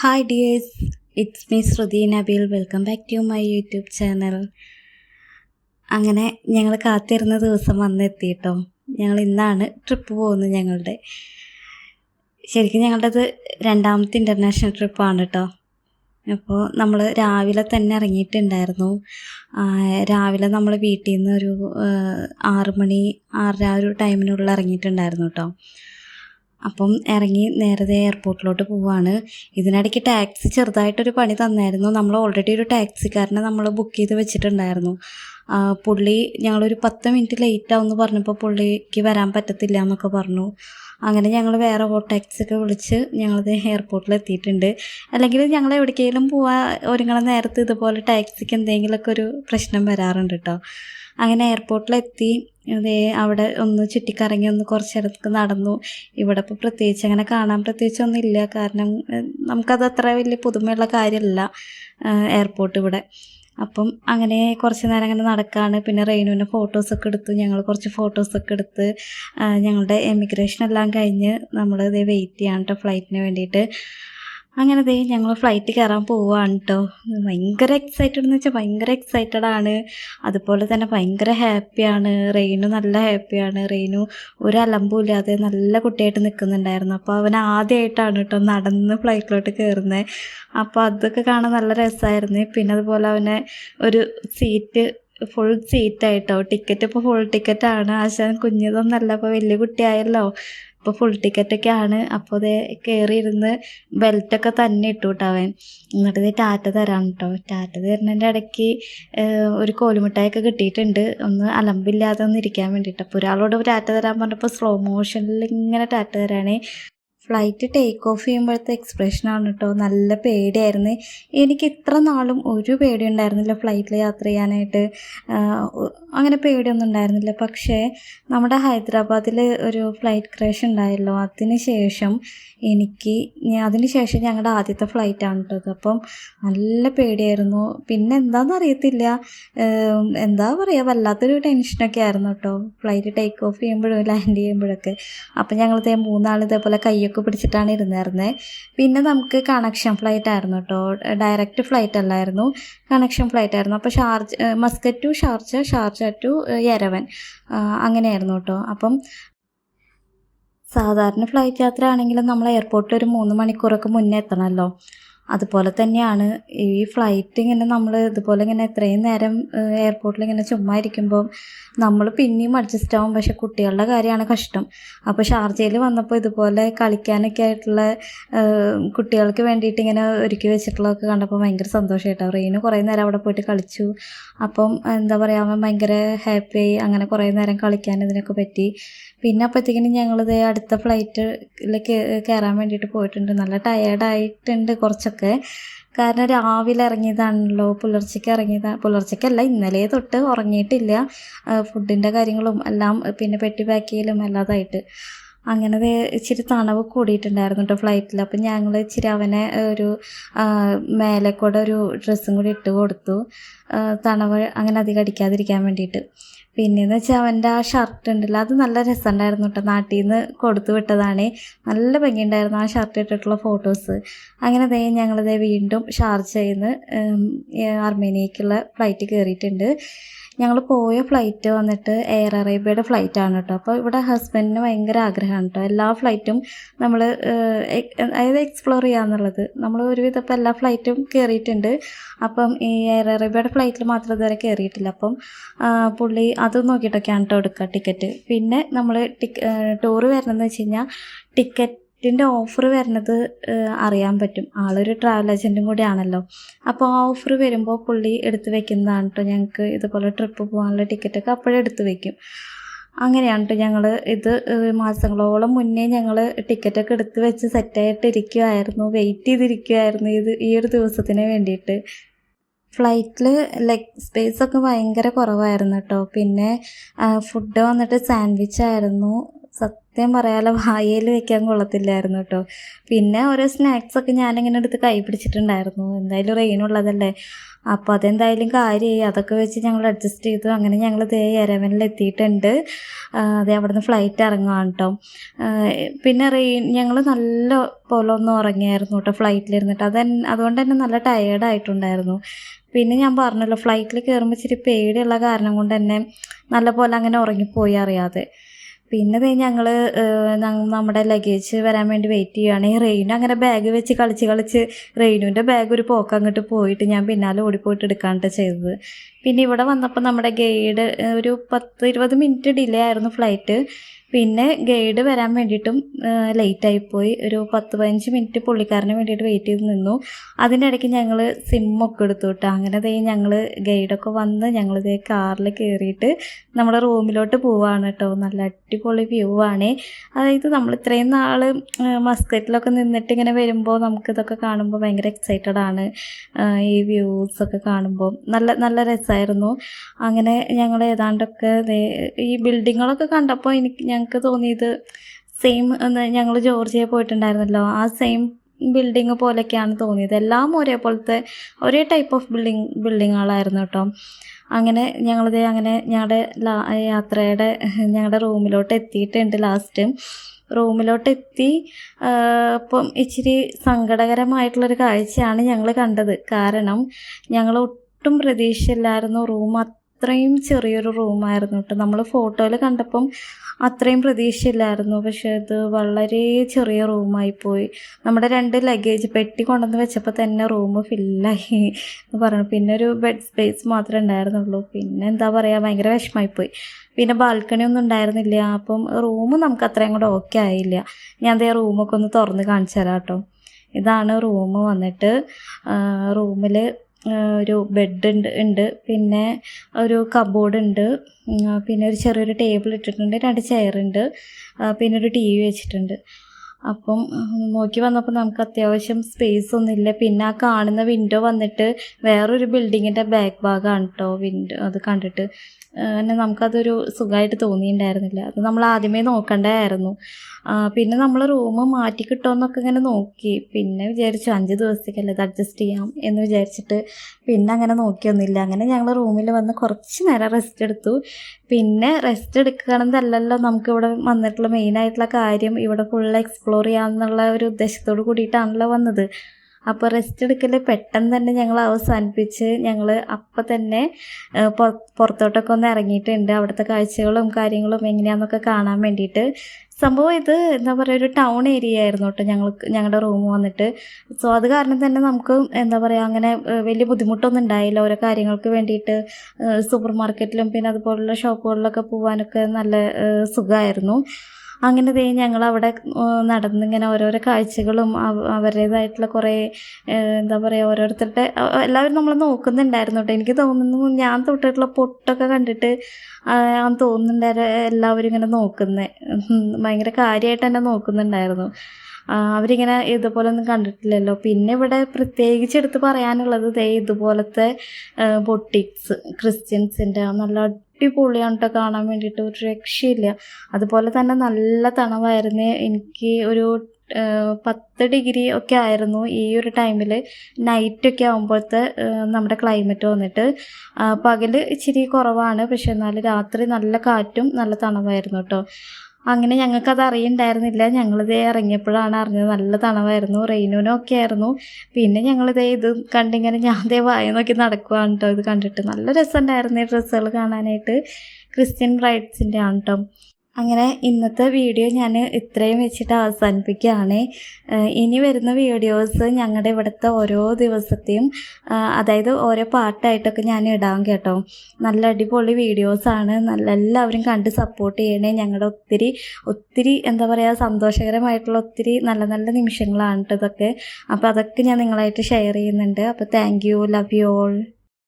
Hi dears it's me Shruti Nabeel welcome back to my YouTube channel അങ്ങനെ ഞങ്ങൾ കാത്തിരുന്ന ദിവസം വന്നെത്തിയിട്ടോ. ഞങ്ങൾ ഇന്നാണ് ട്രിപ്പ് പോകുന്നത് ഞങ്ങളുടെ. ശരിക്കും ഞങ്ങളുടേത് രണ്ടാമത്തെ ഇന്റർനാഷണൽ ട്രിപ്പാണ് കേട്ടോ അപ്പോൾ നമ്മൾ രാവിലെ തന്നെ ഇറങ്ങിയിട്ടുണ്ടായിരുന്നു. രാവിലെ നമ്മൾ വീട്ടിൽ നിന്ന് ഒരു ആറ് മണി ആറര ഒരു ടൈമിനുള്ളിൽ ഇറങ്ങിയിട്ടുണ്ടായിരുന്നു കേട്ടോ അപ്പം ഇറങ്ങി നേരത്തെ എയർപോർട്ടിലോട്ട് പോവാണ്. ഇതിനിടയ്ക്ക് ടാക്സി ചെറുതായിട്ടൊരു പണി തന്നായിരുന്നു. നമ്മൾ ഓൾറെഡി ഒരു ടാക്സിക്കാരനെ നമ്മൾ ബുക്ക് ചെയ്ത് വെച്ചിട്ടുണ്ടായിരുന്നു. പുള്ളി ഞങ്ങളൊരു പത്ത് മിനിറ്റ് ലേറ്റ് ആവുമെന്ന് പറഞ്ഞപ്പോൾ പുള്ളിക്ക് വരാൻ പറ്റത്തില്ല എന്നൊക്കെ പറഞ്ഞു. അങ്ങനെ ഞങ്ങൾ വേറെ ടാക്സി ഒക്കെ വിളിച്ച് ഞങ്ങളത് എയർപോർട്ടിൽ എത്തിയിട്ടുണ്ട്. അല്ലെങ്കിൽ ഞങ്ങൾ എവിടേക്കെങ്കിലും പോവാൻ ഒരുങ്ങണ നേരത്ത് ഇതുപോലെ ടാക്സിക്ക് എന്തെങ്കിലുമൊക്കെ ഒരു പ്രശ്നം വരാറുണ്ട് കേട്ടോ അങ്ങനെ എയർപോർട്ടിലെത്തി അതേ അവിടെ ഒന്ന് ചുറ്റിക്കറങ്ങി ഒന്ന് കുറച്ച് നേരത്തേക്ക് നടന്നു. ഇവിടെ ഇപ്പോൾ പ്രത്യേകിച്ച് അങ്ങനെ കാണാൻ പ്രത്യേകിച്ച് ഒന്നുമില്ല കാരണം നമുക്കത് അത്ര വലിയ പുതുമയുള്ള കാര്യമല്ല എയർപോർട്ട് ഇവിടെ. അപ്പം അങ്ങനെ കുറച്ച് നേരം അങ്ങനെ നടക്കാണ്. പിന്നെ റെയിനുവിന്റെ ഫോട്ടോസൊക്കെ എടുത്തു. ഞങ്ങൾ കുറച്ച് ഫോട്ടോസൊക്കെ എടുത്ത് ഞങ്ങളുടെ എമിഗ്രേഷൻ എല്ലാം കഴിഞ്ഞ് നമ്മൾ ഇതേ വെയിറ്റ് ചെയ്യാൻ കേട്ടോ ഫ്ലൈറ്റിന് വേണ്ടിയിട്ട്. അങ്ങനെ ദേ ഞങ്ങൾ ഫ്ലൈറ്റ് കയറാൻ പോവുകയാണ് കേട്ടോ ഭയങ്കര എക്സൈറ്റഡ് എന്ന് വെച്ചാൽ ഭയങ്കര എക്സൈറ്റഡ് ആണ്. അതുപോലെ തന്നെ ഭയങ്കര ഹാപ്പിയാണ് റെയിനു നല്ല ഹാപ്പിയാണ് റെയിനു ഒരു അലമ്പും ഇല്ലാതെ നല്ല കുട്ടിയായിട്ട് നിൽക്കുന്നുണ്ടായിരുന്നു അപ്പോൾ അവൻ ആദ്യമായിട്ടാണ് കേട്ടോ നടന്ന് ഫ്ലൈറ്റിലോട്ട് കയറുന്നത് അപ്പോൾ അതൊക്കെ കാണാൻ നല്ല രസമായിരുന്നു പിന്നെ അതുപോലെ അവനെ ഒരു സീറ്റ് ഫുൾ സീറ്റായിട്ടോ ടിക്കറ്റ് ഇപ്പോൾ ഫുൾ ടിക്കറ്റാണ് ആശാൻ കുഞ്ഞതൊന്നല്ല അപ്പോൾ വലിയ കുട്ടിയായല്ലോ. ഇപ്പോൾ ഫുൾ ടിക്കറ്റൊക്കെ ആണ് അപ്പോൾ അതേ കയറിയിരുന്ന് ബെൽറ്റൊക്കെ തന്നെ ഇട്ടു അവൻ. എന്നിട്ട് ഇത് ടാറ്റ തരാം കേട്ടോ ടാറ്റ തരുന്നതിന്റെ ഇടയ്ക്ക് ഒരു കോലുമിഠായൊക്കെ കിട്ടിയിട്ടുണ്ട്. ഒന്ന് അലമ്പില്ലാതെ ഒന്ന് ഇരിക്കാൻ വേണ്ടിയിട്ട്. അപ്പോൾ ഒരാളോട് ടാറ്റ തരാൻ പറഞ്ഞപ്പോൾ സ്ലോ മോഷനിൽ ഇങ്ങനെ ടാറ്റ തരാണേ. ഫ്ലൈറ്റ് ടേക്ക് ഓഫ് ചെയ്യുമ്പോഴത്തെ എക്സ്പ്രഷനാണ് കേട്ടോ നല്ല പേടിയായിരുന്നു. എനിക്ക് ഇത്ര നാളും ഒരു പേടി ഉണ്ടായിരുന്നില്ല ഫ്ലൈറ്റിൽ യാത്ര ചെയ്യാനായിട്ട്. അങ്ങനെ പേടിയൊന്നും ഉണ്ടായിരുന്നില്ല. പക്ഷേ നമ്മുടെ ഹൈദരാബാദിൽ ഒരു ഫ്ലൈറ്റ് ക്രാഷ് ഉണ്ടായല്ലോ. അതിന് ശേഷം എനിക്ക് അതിന് ശേഷം ഞങ്ങളുടെ ആദ്യത്തെ ഫ്ലൈറ്റാണ് കേട്ടത് അപ്പം നല്ല പേടിയായിരുന്നു. പിന്നെ എന്താണെന്ന് അറിയത്തില്ല. എന്താ പറയുക വല്ലാത്തൊരു ടെൻഷനൊക്കെ ആയിരുന്നു കേട്ടോ ഫ്ലൈറ്റ് ടേക്ക് ഓഫ് ചെയ്യുമ്പോഴും ലാൻഡ് ചെയ്യുമ്പോഴൊക്കെ. അപ്പം ഞങ്ങൾ ഇതേ മൂന്നാൾ ഇതേപോലെ കൈയൊക്കെ പിടിച്ചിട്ടാണ് ഇരുന്നിരുന്നത് പിന്നെ നമുക്ക് കണക്ഷൻ ഫ്ലൈറ്റ് ആയിരുന്നു കേട്ടോ ഡയറക്റ്റ് ഫ്ലൈറ്റ് അല്ലായിരുന്നു. കണക്ഷൻ ഫ്ലൈറ്റ് ആയിരുന്നു. അപ്പോൾ Sharjah Muscat to Sharjah Sharjah to Yerevan അങ്ങനെയായിരുന്നു കേട്ടോ അപ്പം സാധാരണ ഫ്ലൈറ്റ് യാത്ര ആണെങ്കിലും നമ്മൾ എയർപോർട്ടിൽ ഒരു മൂന്ന് മണിക്കൂറൊക്കെ മുന്നേ എത്തണമല്ലോ അതുപോലെ തന്നെയാണ് ഈ ഫ്ലൈറ്റ് ഇങ്ങനെ നമ്മൾ ഇതുപോലെ ഇങ്ങനെ എത്രയും നേരം എയർപോർട്ടിൽ ഇങ്ങനെ ചുമ്മാ ഇരിക്കുമ്പോൾ നമ്മൾ പിന്നെയും അഡ്ജസ്റ്റ് ആവും. പക്ഷെ കുട്ടികളുടെ കാര്യമാണ് കഷ്ടം. അപ്പോൾ ഷാർജയിൽ വന്നപ്പോൾ ഇതുപോലെ കളിക്കാനൊക്കെ ആയിട്ടുള്ള കുട്ടികൾക്ക് വേണ്ടിയിട്ട് ഇങ്ങനെ ഒരുക്കി വെച്ചിട്ടുള്ളതൊക്കെ കണ്ടപ്പോൾ ഭയങ്കര സന്തോഷമായിട്ടോ റെയിന് കുറേ നേരം അവിടെ പോയിട്ട് കളിച്ചു. അപ്പം എന്താ പറയുക അവൻ ഭയങ്കര ഹാപ്പിയായി അങ്ങനെ കുറേ നേരം കളിക്കാൻ ഇതിനൊക്കെ പറ്റി. പിന്നെ അപ്പോഴത്തേക്കിനും ഞങ്ങളിത് അടുത്ത ഫ്ലൈറ്റിൽ കയറാൻ വേണ്ടിയിട്ട് പോയിട്ടുണ്ട്. നല്ല ടയേർഡായിട്ടുണ്ട് കുറച്ചൊക്കെ. കാരണം രാവിലെ ഇറങ്ങിയതാണല്ലോ പുലർച്ചയ്ക്ക് ഇറങ്ങിയതാ പുലർച്ചയ്ക്കല്ല ഇന്നലെ തൊട്ട് ഉറങ്ങിയിട്ടില്ല. ഫുഡിന്റെ കാര്യങ്ങളും എല്ലാം പിന്നെ പെട്ടി പാക്ക് ചെയ്യലും എല്ലാതായിട്ട് അങ്ങനെ ഇച്ചിരി തണവ് കൂടിയിട്ടുണ്ടായിരുന്നു കേട്ടോ ഫ്ലൈറ്റിൽ അപ്പം ഞങ്ങൾ ഇച്ചിരി അവനെ ഒരു മേലെ കൂടെ ഒരു ഡ്രസ്സും കൂടി ഇട്ട് കൊടുത്തു. തണവ് അങ്ങനെ അധികം അടിക്കാതിരിക്കാൻ വേണ്ടിയിട്ട്. പിന്നെയെന്ന് വെച്ചാൽ അവന്റെ ആ ഷർട്ട് ഉണ്ടല്ലോ അത് നല്ല രസമുണ്ടായിരുന്നു കേട്ടോ നാട്ടിൽ നിന്ന് കൊടുത്തു വിട്ടതാണ്. നല്ല ഭംഗിയുണ്ടായിരുന്നു ആ ഷർട്ട് ഇട്ടിട്ടുള്ള ഫോട്ടോസ് അങ്ങനെ ദേ ഞങ്ങളിതേ വീണ്ടും ഷാർജയിൽ നിന്ന് അർമേനിയക്കുള്ള ഫ്ലൈറ്റ് കയറിയിട്ടുണ്ട് ഞങ്ങൾ പോയ ഫ്ലൈറ്റ് വന്നിട്ട് എയർ അറേബ്യയുടെ ഫ്ലൈറ്റ് ആണ് കേട്ടോ അപ്പോൾ ഇവിടെ ഹസ്ബൻഡിന് ഭയങ്കര ആഗ്രഹമാണ് കേട്ടോ എല്ലാ ഫ്ലൈറ്റും നമ്മൾ അതായത് എക്സ്പ്ലോർ ചെയ്യാന്നുള്ളത്. നമ്മൾ ഒരുവിധം ഇപ്പോൾ എല്ലാ ഫ്ലൈറ്റും കയറിയിട്ടുണ്ട് അപ്പം ഈ എയർ അറേബ്യയുടെ ഫ്ലൈറ്റിൽ മാത്രം ഇതുവരെ കയറിയിട്ടില്ല അപ്പം പുള്ളി അത് നോക്കിയിട്ടൊക്കെയാണ് കേട്ടോ എടുക്കുക ടിക്കറ്റ് പിന്നെ നമ്മൾ ടിക്ക് ടൂറ് വരണമെന്ന് വെച്ച് കഴിഞ്ഞാൽ ടിക്കറ്റിന്റെ ഓഫർ വരുന്നത് അറിയാൻ പറ്റും. ആളൊരു ട്രാവൽ ഏജന്റും കൂടിയാണല്ലോ. അപ്പോൾ ആ ഓഫർ വരുമ്പോൾ പുള്ളി എടുത്തു വെക്കുന്നതാണ് കേട്ടോ ഞങ്ങൾക്ക് ഇതുപോലെ ട്രിപ്പ് പോകാനുള്ള ടിക്കറ്റൊക്കെ എടുത്തു വെക്കും. അങ്ങനെയാണ് കേട്ടോ ഞങ്ങൾ ഇത് മാസങ്ങളോളം മുന്നേ ഞങ്ങൾ ടിക്കറ്റൊക്കെ എടുത്ത് വെച്ച് സെറ്റായിട്ട് ഇരിക്കുമായിരുന്നു വെയിറ്റ് ചെയ്തിരിക്കുമായിരുന്നു ഇത് ഈ ഒരു ദിവസത്തിന് വേണ്ടിയിട്ട്. ഫ്ലൈറ്റിൽ ലെഗ് സ്പേസ് ഒക്കെ ഭയങ്കര കുറവായിരുന്നു കേട്ടോ പിന്നെ ഫുഡ് വന്നിട്ട് സാൻഡ്വിച്ച് ആയിരുന്നു. സത്യം പറയാലോ വായയിൽ വെക്കാൻ കൊള്ളത്തില്ലായിരുന്നു കേട്ടോ പിന്നെ ഓരോ സ്നാക്സ് ഒക്കെ ഞാനിങ്ങനെ എടുത്ത് കൈ പിടിച്ചിട്ടുണ്ടായിരുന്നു. എന്തായാലും റെയിൻ ഉള്ളതല്ലേ. അപ്പോൾ അതെന്തായാലും കാര്യമായി അതൊക്കെ വെച്ച് ഞങ്ങൾ അഡ്ജസ്റ്റ് ചെയ്തു. അങ്ങനെ ഞങ്ങൾ ദേ എരവനിൽ എത്തിയിട്ടുണ്ട്. അവിടെ നിന്ന് ഫ്ലൈറ്റ് ഇറങ്ങുകയാണ് കേട്ടോ പിന്നെ റെയിൻ ഞങ്ങൾ നല്ല പോലെ ഒന്ന് ഉറങ്ങിയായിരുന്നു കേട്ടോ ഫ്ലൈറ്റിലിരുന്നിട്ട് അത് അതുകൊണ്ട് തന്നെ നല്ല ടയേർഡായിട്ടുണ്ടായിരുന്നു പിന്നെ ഞാൻ പറഞ്ഞല്ലോ ഫ്ലൈറ്റിൽ കയറുമ്പോൾ ഇച്ചിരി പേടിയുള്ള കാരണം കൊണ്ട് തന്നെ നല്ല പോലെ അങ്ങനെ ഉറങ്ങിപ്പോയി അറിയാതെ. പിന്നെ ദേ ഞങ്ങൾ നമ്മുടെ ലഗേജ് വരാൻ വേണ്ടി വെയിറ്റ് ചെയ്യുകയാണ് ഈ റെയിനു അങ്ങനെ ബാഗ് വെച്ച് കളിച്ച് കളിച്ച് റെയിനുവിന്റെ ബാഗ് ഒരു പോക്ക് അങ്ങോട്ട് പോയിട്ട് ഞാൻ പിന്നാലെ ഓടിപ്പോയിട്ട് എടുക്കാണ്ട് ചെയ്തത്. പിന്നെ ഇവിടെ വന്നപ്പോൾ നമ്മുടെ ഗൈഡ് ഒരു പത്ത് ഇരുപത് മിനിറ്റ് ഡിലേ ആയിരുന്നു ഫ്ലൈറ്റ് പിന്നെ ഗൈഡ് വരാൻ വേണ്ടിയിട്ടും ലേറ്റായിപ്പോയി ഒരു പത്ത് പതിനഞ്ച് മിനിറ്റ് പുള്ളിക്കാരന് വേണ്ടിയിട്ട് വെയിറ്റ് ചെയ്ത് നിന്നു. അതിന്റെ ഇടയ്ക്ക് ഞങ്ങൾ സിമ്മൊക്കെ എടുത്തു കേട്ടോ. അങ്ങനെ തേ ഞങ്ങൾ ഗൈഡൊക്കെ വന്ന് ഞങ്ങൾ ദേ കാറിൽ കയറിയിട്ട് നമ്മുടെ റൂമിലോട്ട് പോവാണ് കേട്ടോ. നല്ല അടിപൊളി വ്യൂ ആണ്. അതായത് നമ്മൾ ഇത്രയും നാൾ മസ്കറ്റിലൊക്കെ നിന്നിട്ട് ഇങ്ങനെ വരുമ്പോൾ നമുക്കിതൊക്കെ കാണുമ്പോൾ ഭയങ്കര എക്സൈറ്റഡ് ആണ്. ഈ വ്യൂസൊക്കെ കാണുമ്പോൾ നല്ല നല്ല രസമായിരുന്നു അങ്ങനെ ഞങ്ങൾ ഏതാണ്ടൊക്കെ ഈ ബിൽഡിങ്ങുകളൊക്കെ കണ്ടപ്പോൾ എനിക്ക് ഞങ്ങൾക്ക് തോന്നിയത് സെയിം ഞങ്ങൾ ജോർജിയ പോയിട്ടുണ്ടായിരുന്നല്ലോ. ആ സെയിം ബിൽഡിങ് പോലെയൊക്കെയാണ് തോന്നിയത്. എല്ലാം ഒരേപോലത്തെ ഒരേ ടൈപ്പ് ഓഫ് ബിൽഡിങ് ബിൽഡിങ്ങുകളായിരുന്നു കേട്ടോ അങ്ങനെ ഞങ്ങളിത് അങ്ങനെ ഞങ്ങളുടെ ലാ യാത്രയുടെ ഞങ്ങളുടെ റൂമിലോട്ട് എത്തിയിട്ടുണ്ട് ലാസ്റ്റ് റൂമിലോട്ട് എത്തി ഇപ്പം ഇച്ചിരി സങ്കടകരമായിട്ടുള്ളൊരു കാഴ്ചയാണ് ഞങ്ങൾ കണ്ടത്. കാരണം ഞങ്ങൾ ഒട്ടും പ്രതീക്ഷയില്ലായിരുന്നു റൂം അത്രയും ചെറിയൊരു റൂമായിരുന്നു കേട്ടോ. നമ്മൾ ഫോട്ടോയിൽ കണ്ടപ്പം അത്രയും പ്രതീക്ഷയില്ലായിരുന്നു. പക്ഷെ അത് വളരെ ചെറിയ റൂമായി പോയി നമ്മുടെ രണ്ട് ലഗേജ് പെട്ടി കൊണ്ടുവന്ന് വെച്ചപ്പോൾ തന്നെ റൂം ഫില്ലായി എന്ന് പറഞ്ഞു. പിന്നെ ഒരു ബെഡ് സ്പേസ് മാത്രമേ ഉണ്ടായിരുന്നുള്ളൂ. പിന്നെ എന്താ പറയുക ഭയങ്കര വിഷമമായിപ്പോയി. പിന്നെ ബാൽക്കണി ഒന്നും ഉണ്ടായിരുന്നില്ല. അപ്പം റൂം നമുക്ക് അത്രയും കൂടെ ഓക്കെ ആയില്ല. ഞാൻ അതേ റൂമൊക്കെ ഒന്ന് തുറന്ന് കാണിച്ചു തരാം കേട്ടോ. ഇതാണ് റൂം വന്നിട്ട് റൂമിൽ ഒരു ബെഡ് ഉണ്ട് ഉണ്ട് പിന്നെ ഒരു കബോർഡ് ഉണ്ട് പിന്നെ ഒരു ചെറിയൊരു ടേബിൾ ഇട്ടിട്ടുണ്ട്. രണ്ട് ചെയറുണ്ട് പിന്നെ ഒരു ടി വി വെച്ചിട്ടുണ്ട്. അപ്പം നോക്കി വന്നപ്പോൾ നമുക്ക് അത്യാവശ്യം സ്പേസ് ഒന്നുമില്ല. പിന്നെ ആ കാണുന്ന വിൻഡോ വന്നിട്ട് വേറൊരു ബിൽഡിങ്ങിന്റെ ബാക്ക് ഭാഗമാണ് കേട്ടോ വിൻഡോ അത് കണ്ടിട്ട് പിന്നെ നമുക്കതൊരു സുഖമായിട്ട് തോന്നിയിട്ടുണ്ടായിരുന്നില്ല. അത് നമ്മൾ ആദ്യമേ നോക്കണ്ടായിരുന്നു പിന്നെ നമ്മൾ റൂം മാറ്റി കിട്ടുമെന്നൊക്കെ ഇങ്ങനെ നോക്കി. പിന്നെ വിചാരിച്ചു അഞ്ച് ദിവസത്തേക്കല്ലേ ഇത് അഡ്ജസ്റ്റ് ചെയ്യാം എന്ന് വിചാരിച്ചിട്ട് പിന്നെ അങ്ങനെ നോക്കിയൊന്നുമില്ല. അങ്ങനെ ഞങ്ങൾ റൂമിൽ വന്ന് കുറച്ച് നേരം റെസ്റ്റ് എടുത്തു. പിന്നെ റെസ്റ്റ് എടുക്കണമെന്നല്ലല്ലോ നമുക്ക് ഇവിടെ വന്നിട്ടുള്ള മെയിനായിട്ടുള്ള കാര്യം. ഇവിടെ ഫുൾ എക്സ്പ്ലോർ ചെയ്യാന്നുള്ള ഒരു ഉദ്ദേശത്തോട് കൂടിയിട്ടാണല്ലോ വന്നത്. അപ്പോൾ റെസ്റ്റ് എടുക്കൽ പെട്ടെന്ന് തന്നെ ഞങ്ങൾ അവസാനിപ്പിച്ച് ഞങ്ങൾ അപ്പം തന്നെ പുറത്തോട്ടൊക്കെ ഒന്ന് ഇറങ്ങിയിട്ടുണ്ട്. അവിടുത്തെ കാഴ്ചകളും കാര്യങ്ങളും എങ്ങനെയാണെന്നൊക്കെ കാണാൻ വേണ്ടിയിട്ട്. സംഭവം ഇത് എന്താ പറയുക ഒരു ടൗൺ ഏരിയ ആയിരുന്നു കേട്ടോ ഞങ്ങൾക്ക് ഞങ്ങളുടെ റൂം വന്നിട്ട്. സോ അത് കാരണം തന്നെ നമുക്ക് എന്താ പറയുക അങ്ങനെ വലിയ ബുദ്ധിമുട്ടൊന്നും ഉണ്ടായില്ല. ഓരോ കാര്യങ്ങൾക്ക് വേണ്ടിയിട്ട് സൂപ്പർ മാർക്കറ്റിലും പിന്നെ അതുപോലുള്ള ഷോപ്പുകളിലൊക്കെ പോകാനൊക്കെ നല്ല സുഖമായിരുന്നു അങ്ങനെ ദേ ഞങ്ങൾ അവിടെ നടന്നിങ്ങനെ ഓരോരോ കാഴ്ചകളും അവ- അവരുടേതായിട്ടുള്ള കുറേ എന്താ പറയുക ഓരോരുത്തരുടെ എല്ലാവരും നമ്മളെ നോക്കുന്നുണ്ടായിരുന്നു കേട്ടോ. എനിക്ക് തോന്നുന്നു ഞാൻ തൊട്ടിട്ടുള്ള പൊട്ടൊക്കെ കണ്ടിട്ട് ഞാൻ തോന്നുന്നുണ്ടായിരുന്നു എല്ലാവരും ഇങ്ങനെ നോക്കുന്നത് ഭയങ്കര കാര്യമായിട്ട് തന്നെ നോക്കുന്നുണ്ടായിരുന്നു. അവരിങ്ങനെ ഇതുപോലെ ഒന്നും കണ്ടിട്ടില്ലല്ലോ. പിന്നെ ഇവിടെ പ്രത്യേകിച്ച് എടുത്ത് പറയാനുള്ളത് ദേ ഇതുപോലത്തെ ബൊട്ടിക്സ് ക്രിസ്ത്യൻസിന്റെ നല്ല അടിപൊളിയാണ് കേട്ടോ കാണാൻ വേണ്ടിയിട്ട്. ഒരു രക്ഷയില്ല. അതുപോലെ തന്നെ നല്ല തണവായിരുന്നു. എനിക്ക് ഒരു പത്ത് ഡിഗ്രി ഒക്കെ ആയിരുന്നു ഈ ഒരു ടൈമിൽ നൈറ്റൊക്കെ ആകുമ്പോഴത്തെ നമ്മുടെ ക്ലൈമറ്റ് വന്നിട്ട്. പകൽ ഇച്ചിരി കുറവാണ്. പക്ഷെ എന്നാൽ രാത്രി നല്ല കാറ്റും നല്ല തണവായിരുന്നു കേട്ടോ. അങ്ങനെ ഞങ്ങൾക്കത് അറിയണ്ടായിരുന്നില്ല. ഞങ്ങളിത് ഇറങ്ങിയപ്പോഴാണ് അറിഞ്ഞത് നല്ല തണവായിരുന്നു ഒക്കെ ആയിരുന്നു. പിന്നെ ഞങ്ങളിതേ ഇത് കണ്ടിങ്ങനെ ഞാൻ ദേ വായ നോക്കി നടക്കുവാണ് കേട്ടോ ഇത് കണ്ടിട്ട് നല്ല രസമുണ്ടായിരുന്നു ഈ ഡ്രസ്സുകൾ കാണാനായിട്ട്. ക്രിസ്ത്യൻ ബ്രൈഡ്സിന്റെ ആണ് കേട്ടോ അങ്ങനെ ഇന്നത്തെ വീഡിയോ ഞാൻ ഇത്രയും വെച്ചിട്ട് അവസാനിപ്പിക്കുകയാണ്. ഇനി വരുന്ന വീഡിയോസ് ഞങ്ങളുടെ ഇവിടുത്തെ ഓരോ ദിവസത്തെയും അതായത് ഓരോ പാട്ടായിട്ടൊക്കെ ഞാൻ ഇടാം കേട്ടോ. നല്ല അടിപൊളി വീഡിയോസാണ് നല്ല എല്ലാവരും കണ്ട് സപ്പോർട്ട് ചെയ്യണേ ഞങ്ങളുടെ ഒത്തിരി ഒത്തിരി എന്താ പറയുക സന്തോഷകരമായിട്ടുള്ള ഒത്തിരി നല്ല നല്ല നിമിഷങ്ങളാണ് ഇതൊക്കെ. അപ്പോൾ അതൊക്കെ ഞാൻ നിങ്ങളായിട്ട് ഷെയർ ചെയ്യുന്നുണ്ട്. അപ്പോൾ thank you love you all